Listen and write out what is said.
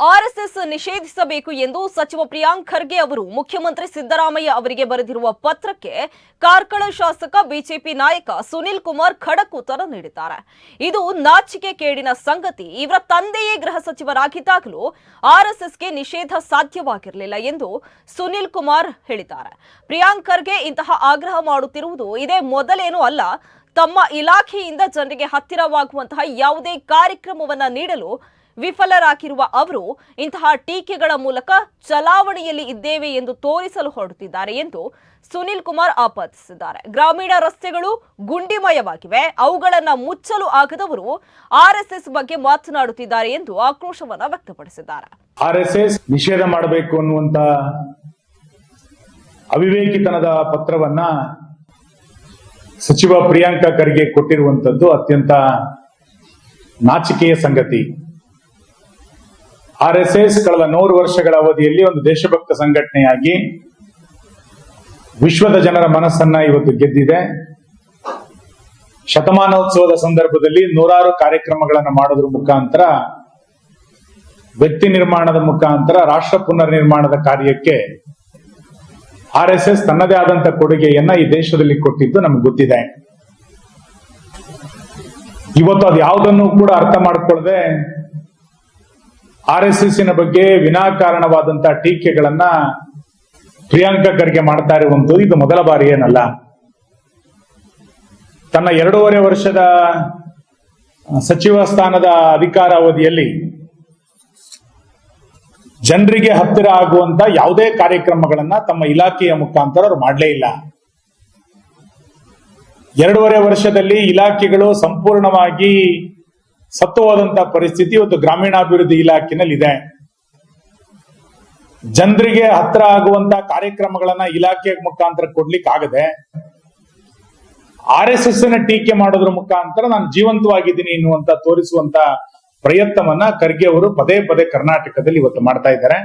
RSS ನಿಷೇಧಿಸಬೇಕು ಎಂದು ಸಚಿವ ಪ್ರಿಯಾಂಕ್ ಖರ್ಗೆ ಅವರು ಮುಖ್ಯಮಂತ್ರಿ ಸಿದ್ದರಾಮಯ್ಯ ಅವರಿಗೆ ಬರೆದಿರುವ ಪತ್ರಕ್ಕೆ ಕಾರ್ಕಳ ಶಾಸಕ ಬಿಜೆಪಿ ನಾಯಕ ಸುನಿಲ್ ಕುಮಾರ್ ಖಡಕ್ ಉತ್ತರ ನೀಡಿದ್ದಾರೆ. ಇದು ನಾಚಿಕೆ ಕೇಡಿನ ಸಂಗತಿ. ಇವರ ತಂದೆಯೇ ಗೃಹ ಸಚಿವರಾಗಿದ್ದಾಗಲೂ ಆರ್ಎಸ್ಎಸ್ಗೆ ನಿಷೇಧ ಸಾಧ್ಯವಾಗಿರಲಿಲ್ಲ ಎಂದು ಸುನಿಲ್ ಕುಮಾರ್ ಹೇಳಿದ್ದಾರೆ. ಪ್ರಿಯಾಂಕ್ ಖರ್ಗೆ ಇಂತಹ ಆಗ್ರಹ ಮಾಡುತ್ತಿರುವುದು ಇದೇ ಮೊದಲೇನೂ ಅಲ್ಲ, ತಮ್ಮ ಇಲಾಖೆಯಿಂದ ಜನರಿಗೆ ಹತ್ತಿರವಾಗುವಂತಹ ಯಾವುದೇ ಕಾರ್ಯಕ್ರಮವನ್ನ ನೀಡಲು ವಿಫಲರಾಗಿರುವ ಅವರು ಇಂತಹ ಟೀಕೆಗಳ ಮೂಲಕ ಚಲಾವಣೆಯಲ್ಲಿ ಇದ್ದೇವೆ ಎಂದು ತೋರಿಸಲು ಹೊರಡುತ್ತಿದ್ದಾರೆ ಎಂದು ಸುನಿಲ್ ಕುಮಾರ್ ಆಪಾದಿಸಿದ್ದಾರೆ. ಗ್ರಾಮೀಣ ರಸ್ತೆಗಳು ಗುಂಡಿಮಯವಾಗಿವೆ. ಅವುಗಳನ್ನು ಮುಚ್ಚಲು ಆಗದವರು ಆರ್ಎಸ್ಎಸ್ ಬಗ್ಗೆ ಮಾತನಾಡುತ್ತಿದ್ದಾರೆ ಎಂದು ಆಕ್ರೋಶವನ್ನ ವ್ಯಕ್ತಪಡಿಸಿದ್ದಾರೆ. ಆರ್ ಎಸ್ ಎಸ್ ನಿಷೇಧ ಮಾಡಬೇಕು ಅನ್ನುವಂತ ಅವಿವೇಕಿತನದ ಪತ್ರವನ್ನ ಸಚಿವ ಪ್ರಿಯಾಂಕಾ ಖರ್ಗೆ ಕೊಟ್ಟಿರುವಂತದ್ದು ಅತ್ಯಂತ ನಾಚಿಕೆಯ ಸಂಗತಿ. ಆರ್ ಎಸ್ ಎಸ್ ಕಳೆದ ನೂರು ವರ್ಷಗಳ ಅವಧಿಯಲ್ಲಿ ಒಂದು ದೇಶಭಕ್ತ ಸಂಘಟನೆಯಾಗಿ ವಿಶ್ವದ ಜನರ ಮನಸ್ಸನ್ನ ಇವತ್ತು ಗೆದ್ದಿದೆ. ಶತಮಾನೋತ್ಸವದ ಸಂದರ್ಭದಲ್ಲಿ ನೂರಾರು ಕಾರ್ಯಕ್ರಮಗಳನ್ನು ಮಾಡೋದ್ರ ಮುಖಾಂತರ, ವ್ಯಕ್ತಿ ನಿರ್ಮಾಣದ ಮುಖಾಂತರ, ರಾಷ್ಟ್ರ ಪುನರ್ ನಿರ್ಮಾಣದ ಕಾರ್ಯಕ್ಕೆ ಆರ್ ಎಸ್ ಎಸ್ ತನ್ನದೇ ಆದಂತ ಕೊಡುಗೆಯನ್ನ ಈ ದೇಶದಲ್ಲಿ ಕೊಟ್ಟಿದ್ದು ನಮ್ಗೆ ಗೊತ್ತಿದೆ. ಇವತ್ತು ಅದು ಯಾವುದನ್ನು ಕೂಡ ಅರ್ಥ ಮಾಡ್ಕೊಳ್ಳದೆ ಆರ್ ಎಸ್ ಎಸ್ ಬಗ್ಗೆ ವಿನಾಕಾರಣವಾದಂತಹ ಟೀಕೆಗಳನ್ನ ಪ್ರಿಯಾಂಕಾ ಖರ್ಗೆ ಮಾಡ್ತಾ ಇರುವಂತದ್ದು ಇದು ಮೊದಲ ಬಾರಿ ಏನಲ್ಲ. ತನ್ನ ಎರಡೂವರೆ ವರ್ಷದ ಸಚಿವ ಸ್ಥಾನದ ಅಧಿಕಾರಾವಧಿಯಲ್ಲಿ ಜನರಿಗೆ ಹತ್ತಿರ ಆಗುವಂತ ಯಾವುದೇ ಕಾರ್ಯಕ್ರಮಗಳನ್ನ ತಮ್ಮ ಇಲಾಖೆಯ ಮುಖಾಂತರ ಅವರು ಮಾಡಲೇ ಇಲ್ಲ. ಎರಡೂವರೆ ವರ್ಷದಲ್ಲಿ ಇಲಾಖೆಗಳು ಸಂಪೂರ್ಣವಾಗಿ ಸತ್ತು ಹೋದಂತ ಪರಿಸ್ಥಿತಿ ಇವತ್ತು ಗ್ರಾಮೀಣಾಭಿವೃದ್ಧಿ ಇಲಾಖೆನಲ್ಲಿ ಇದೆ ಜನರಿಗೆ ಹತ್ರ ಆಗುವಂತ ಕಾರ್ಯಕ್ರಮಗಳನ್ನ ಇಲಾಖೆ ಮುಖಾಂತರ ಕೊಡ್ಲಿಕ್ಕೆ ಆಗದೆ ಆರ್ ಎಸ್ ಎಸ್ನ ಟೀಕೆ ಮಾಡೋದ್ರ ಮುಖಾಂತರ ನಾನು ಜೀವಂತವಾಗಿದ್ದೀನಿ ಎನ್ನುವಂತ ತೋರಿಸುವಂತ ಪ್ರಯತ್ನವನ್ನ ಖರ್ಗೆ ಅವರು ಪದೇ ಪದೇ ಕರ್ನಾಟಕದಲ್ಲಿ ಇವತ್ತು ಮಾಡ್ತಾ ಇದ್ದಾರೆ.